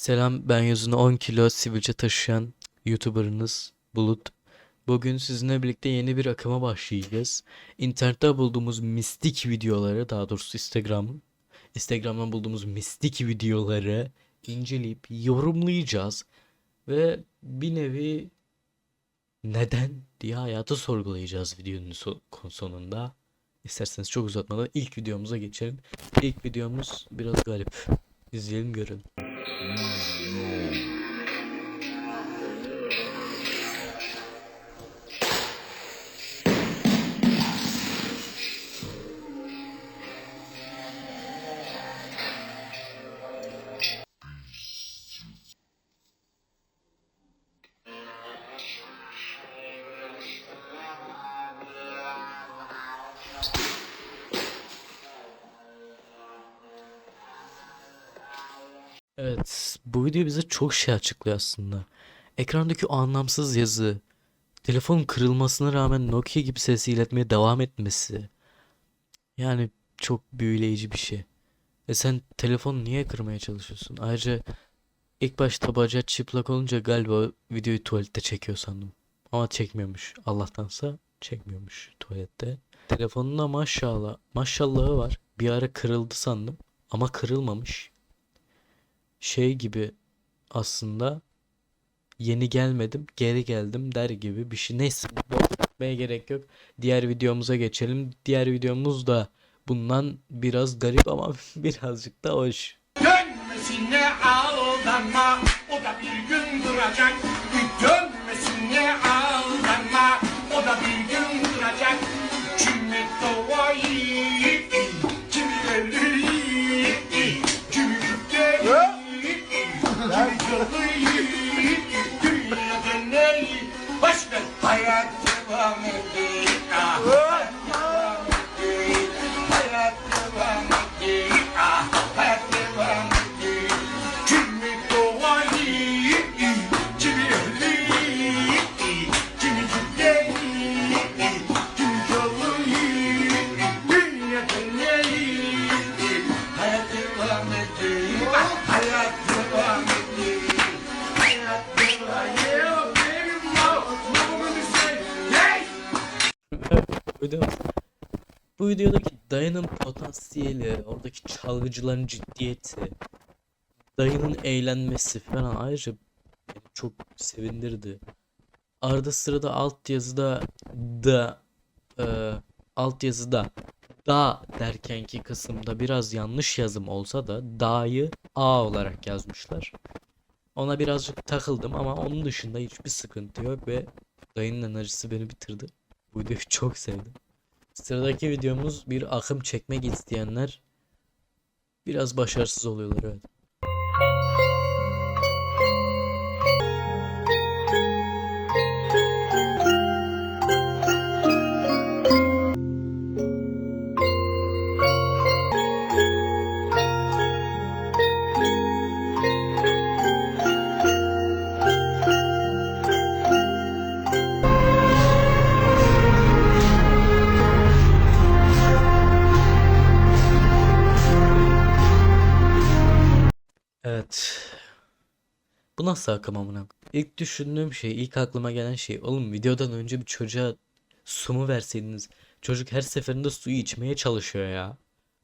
Selam, ben yüzüne 10 kilo sivilce taşıyan YouTuber'ınız Bulut. Bugün sizinle birlikte yeni bir akıma başlayacağız. İnternette bulduğumuz mistik videoları, daha doğrusu Instagram, Instagram'dan bulduğumuz mistik videoları inceleyip yorumlayacağız. Ve bir nevi neden diye hayatı sorgulayacağız videonun so- sonunda. İsterseniz çok uzatmadan ilk videomuza geçelim. İlk videomuz biraz garip. İzleyelim görelim. 何? Evet, bu video bize çok şey açıklıyor aslında. Ekrandaki o anlamsız yazı, telefonun kırılmasına rağmen Nokia gibi ses iletmeye devam etmesi. Yani çok büyüleyici bir şey. E sen telefonu niye kırmaya çalışıyorsun? Ayrıca ilk başta bacağı çıplak olunca galiba videoyu tuvalette çekiyor sandım. Ama çekmiyormuş. Allah'tansa çekmiyormuş tuvalette. Telefonunda maşallah, maşallahı var. Bir ara kırıldı sandım ama kırılmamış şey gibi aslında yeni gelmedim geri geldim der gibi bir şey. Neyse bakmaya gerek yok. Diğer videomuza geçelim. Diğer videomuz da bundan biraz garip ama birazcık da hoş. Dönmesine aldanma O da bir gün duracak Dönmesine aldanma O da bir gün duracak Kimi doğayı Bu videodaki dayının potansiyeli, oradaki çalgıcıların ciddiyeti, dayının eğlenmesi falan ayrıca beni çok sevindirdi. Arada sırada alt yazıda da e, alt yazıda da derkenki kısımda biraz yanlış yazım olsa da da'yı a olarak yazmışlar. Ona birazcık takıldım ama onun dışında hiçbir sıkıntı yok ve dayının enerjisi beni bitirdi. Bu videoyu çok sevdim. Sıradaki videomuz bir akım çekmek isteyenler biraz başarısız oluyorlar evet. Nasıl akım amına? İlk düşündüğüm şey, ilk aklıma gelen şey, oğlum videodan önce bir çocuğa su mu verseydiniz? Çocuk her seferinde suyu içmeye çalışıyor ya.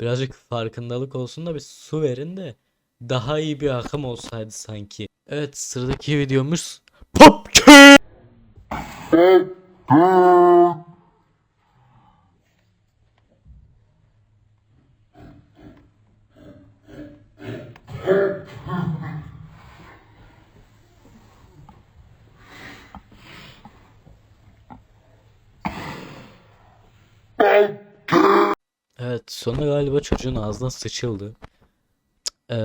Birazcık farkındalık olsun da bir su verin de daha iyi bir akım olsaydı sanki. Evet, sıradaki videomuz PUBG! Evet, sonra galiba çocuğun ağzına sıçıldı. Eee,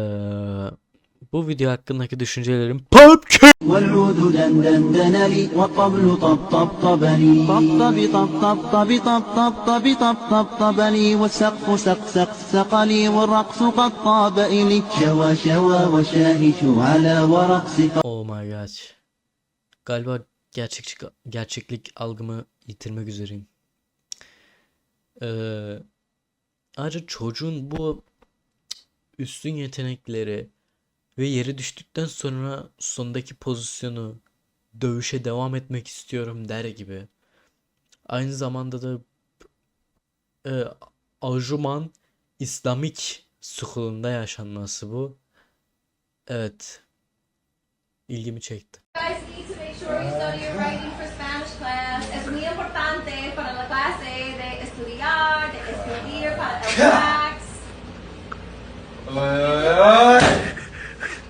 bu video hakkındaki düşüncelerim PUBG! والعود دندن دنلي والطبل طب طب طبني طب طب طب طب طب طب طب طب طب طبني والسقف سق سق سقلي والرقص قد طاب إلي شوى شوى وشاهش على ورقص Oh my god. Galiba gerçekçi gerçeklik algımı yitirmek üzereyim. Ee, ayrıca çocuğun bu üstün yetenekleri Ve yere düştükten sonra sondaki pozisyonu dövüşe devam etmek istiyorum der gibi. Aynı zamanda da e, Arjuman İslamik sukulunda yaşanması bu. Evet. İlgimi çekti. Escribir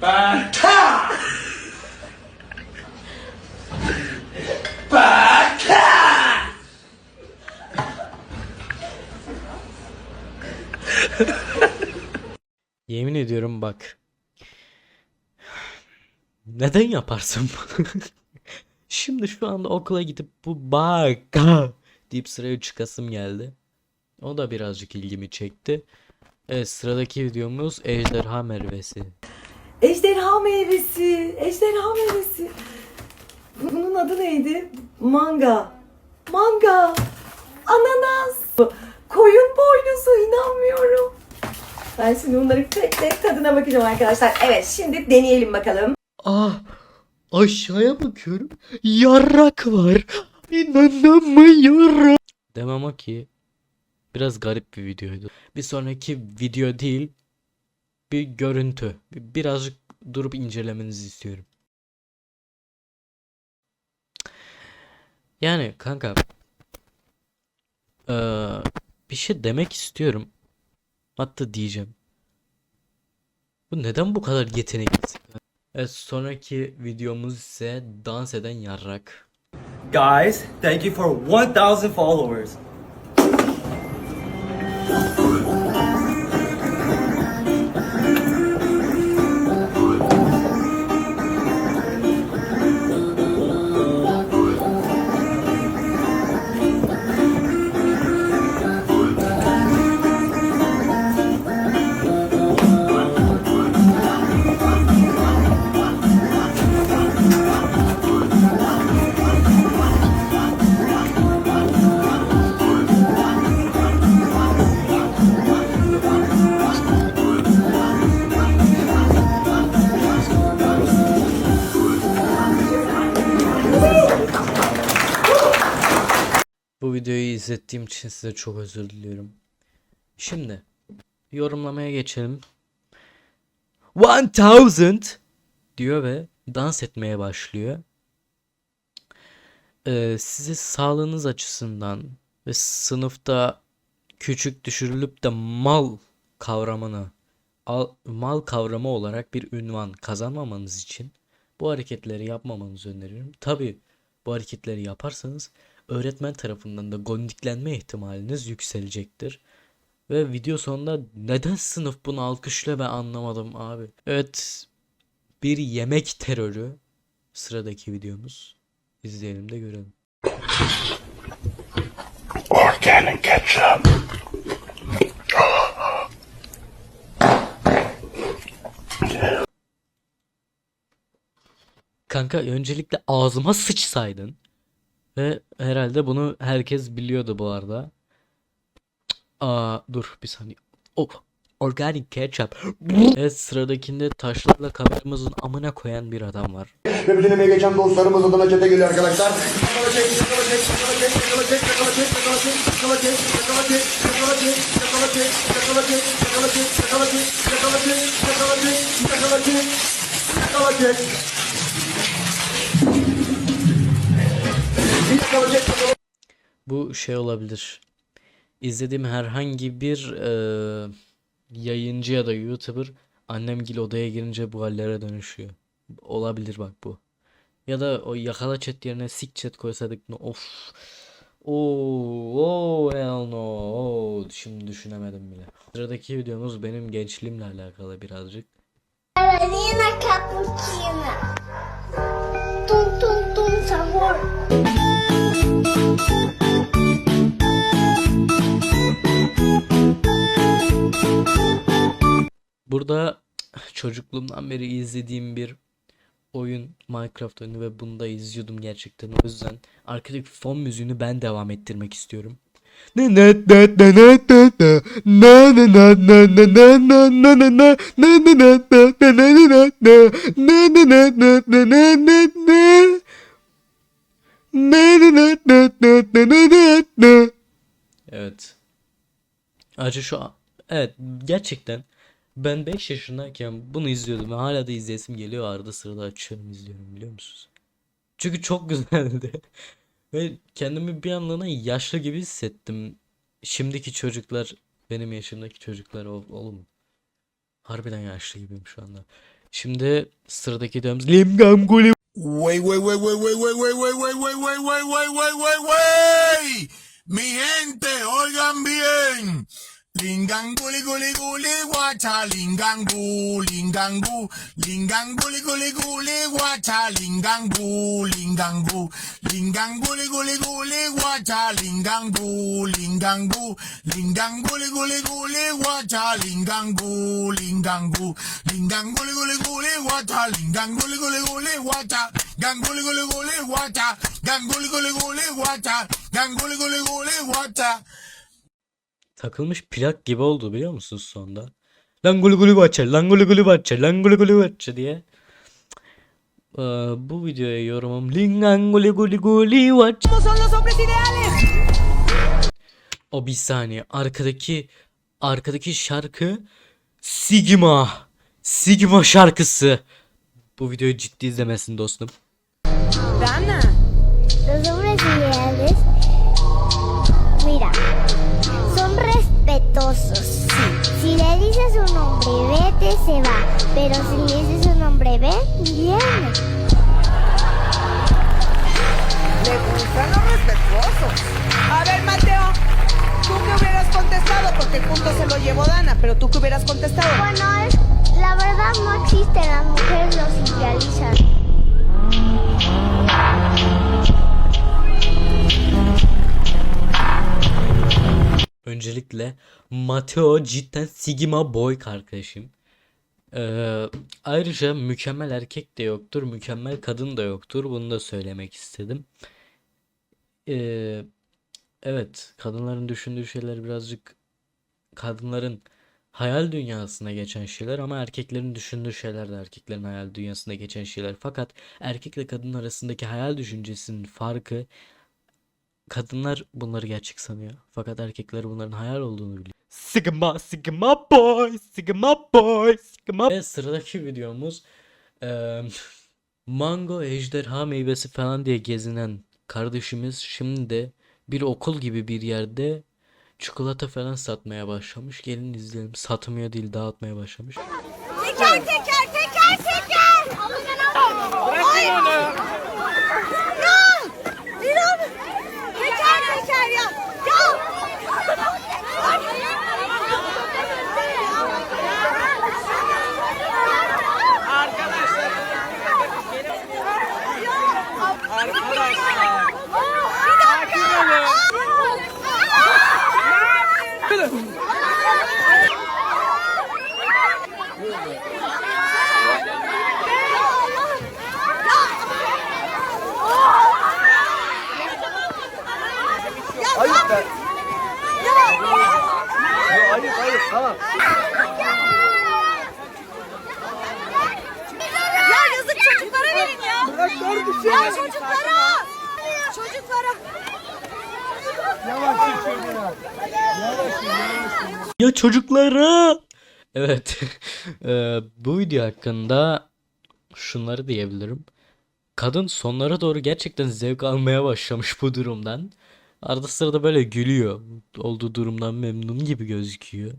para el fax. Yemin ediyorum bak. Neden yaparsın? Şimdi şu anda okula gidip bu baka deyip sıraya çıkasım geldi. O da birazcık ilgimi çekti. Evet sıradaki videomuz Ejderha Mervesi. Ejderha meyvesi, ejderha meyvesi. Bunun adı neydi? Manga. Manga. Ananas. Koyun boynuzu inanmıyorum. Ben şimdi bunların tek tek tadına bakacağım arkadaşlar. Evet şimdi deneyelim bakalım. Ah aşağıya bakıyorum. Yarrak var. İnanamıyorum. Demem o ki biraz garip bir videoydu. Bir sonraki video değil bir görüntü. Bir- Birazcık durup incelemenizi istiyorum. Yani kanka bir şey demek istiyorum. Hatta diyeceğim. Bu neden bu kadar yeteneklisin? Evet, sonraki videomuz ise dans eden yarrak. Guys, thank you for 1,000 followers. Hasta. Videoyu izlettiğim için size çok özür diliyorum. Şimdi yorumlamaya geçelim. 1000 diyor ve dans etmeye başlıyor. Ee, size sağlığınız açısından ve sınıfta küçük düşürülüp de mal kavramını al- mal kavramı olarak bir ünvan kazanmamanız için bu hareketleri yapmamanızı öneriyorum. Tabii bu hareketleri yaparsanız öğretmen tarafından da gondiklenme ihtimaliniz yükselecektir. Ve video sonunda neden sınıf bunu alkışlıyor ben anlamadım abi. Evet bir yemek terörü sıradaki videomuz. İzleyelim de görelim. Organic ketchup. Kanka öncelikle ağzıma sıçsaydın. Ve herhalde bunu herkes biliyordu bu arada. Aa dur bir saniye. Oh, organic ketchup. Evet sıradakinde taşlarla kameramızın amına koyan bir adam var. Ve bütün emeği geçen dostlarımız adına çete geliyor arkadaşlar. Yakala Bu şey olabilir. İzlediğim herhangi bir eee, yayıncı ya da YouTuber annemgil odaya girince bu hallere dönüşüyor. Olabilir bak bu. Ya da o yakala chat yerine sik chat koysaydık ne of. Oo, oh, hell no. Oo, şimdi düşünemedim bile. Sıradaki videomuz benim gençliğimle alakalı birazcık. Ballerina cappuccina. Tum tum tum sabor. Burada çocukluğumdan beri izlediğim bir oyun Minecraft oyunu ve bunu da izliyordum gerçekten. O yüzden arkadaki fon müziğini ben devam ettirmek istiyorum. Evet. Acı şu an. Evet gerçekten ben 5 yaşındayken bunu izliyordum ve hala da izleyesim geliyor arada sırada açıyorum izliyorum biliyor musunuz? Çünkü çok güzeldi. Ve kendimi bir anlığına yaşlı gibi hissettim. Şimdiki çocuklar benim yaşımdaki çocuklar oğlum. Harbiden yaşlı gibiyim şu anda. Şimdi sıradaki videomuz Limgam Guli Wey, wey, wey, wey, wey, wey, wey, wey, wey, wey, wey, wey, wey, wey, wey, wey. Mi gente, oigan bien. Linganguli guli guli guacha lingangu lingangu linganguli guli guli guacha lingangu lingangu linganguli guli guli lingangu lingangu guli guli guacha lingangu lingangu linganguli guli guli guacha linganguli guli guli guacha ganguli guli guli guli guli guacha ganguli guli guli guacha takılmış plak gibi oldu biliyor musunuz sonda? Lan gulu gulu baça, lan gulu gulu baça, lan gulu gulu baça diye. Ee, bu videoya yorumum lingan guli guli guli. O bir saniye arkadaki arkadaki şarkı Sigma. Sigma şarkısı. Bu videoyu ciddi izlemesin dostum. Los hombres sí. Si le dices un nombre vete, se va. Pero si le dices un nombre ven, viene. Le gustan los respetuosos. A ver, Mateo, tú que hubieras contestado, porque el punto se lo llevó Dana, pero tú que hubieras contestado. Bueno, es, la verdad no existen, las mujeres los idealizan. Öncelikle Mateo cidden Sigma boy kardeşim. Ee, ayrıca mükemmel erkek de yoktur, mükemmel kadın da yoktur. Bunu da söylemek istedim. Ee, evet, kadınların düşündüğü şeyler birazcık kadınların hayal dünyasına geçen şeyler ama erkeklerin düşündüğü şeyler de erkeklerin hayal dünyasında geçen şeyler. Fakat erkekle kadın arasındaki hayal düşüncesinin farkı Kadınlar bunları gerçek sanıyor. Fakat erkekler bunların hayal olduğunu biliyor. Sigma, Sigma boy, Sigma boy, Sigma. Ve sıradaki videomuz eee, mango, ejderha meyvesi falan diye gezinen kardeşimiz şimdi de bir okul gibi bir yerde çikolata falan satmaya başlamış. Gelin izleyelim. Satmıyor değil, dağıtmaya başlamış. Teker teker teker teker. Bırakın onu. Ya. İnan. Teker teker ya. Ya. Arkadaşlar. Hayır hayır tamam. Ya yazık çocuklara verin ya. Ya çocuklara. Çocuklara. Ya çocuklara. Evet. Eee, bu video hakkında şunları diyebilirim. Kadın sonlara doğru gerçekten zevk almaya başlamış bu durumdan. Arada sırada böyle gülüyor. Olduğu durumdan memnun gibi gözüküyor.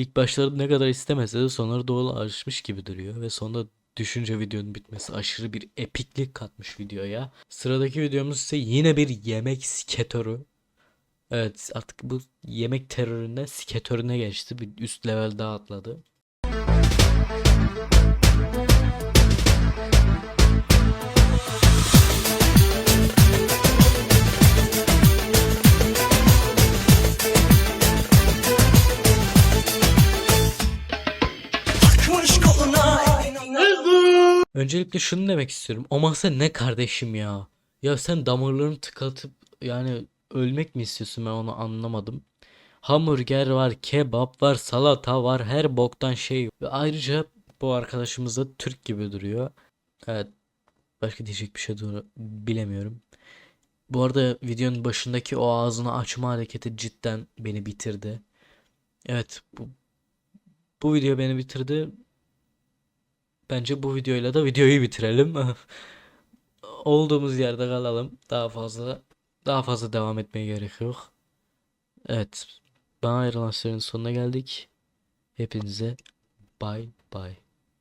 İlk başlarda ne kadar istemese de sonlara doğru alışmış gibi duruyor. Ve sonunda düşünce videonun bitmesi aşırı bir epiklik katmış videoya. Sıradaki videomuz ise yine bir yemek sketörü. Evet artık bu yemek teröründen siketörüne geçti. Bir üst level daha atladı. Öncelikle şunu demek istiyorum. O masa ne kardeşim ya? Ya sen damarlarını tıkatıp yani ölmek mi istiyorsun ben onu anlamadım. Hamburger var, kebap var, salata var, her boktan şey. Ve ayrıca bu arkadaşımız da Türk gibi duruyor. Evet, başka diyecek bir şey dur bilemiyorum. Bu arada videonun başındaki o ağzını açma hareketi cidden beni bitirdi. Evet, bu, bu video beni bitirdi. Bence bu videoyla da videoyu bitirelim. Olduğumuz yerde kalalım. Daha fazla daha fazla devam etmeye gerek yok. Evet. Bana ayrılan sürenin sonuna geldik. Hepinize bay bay.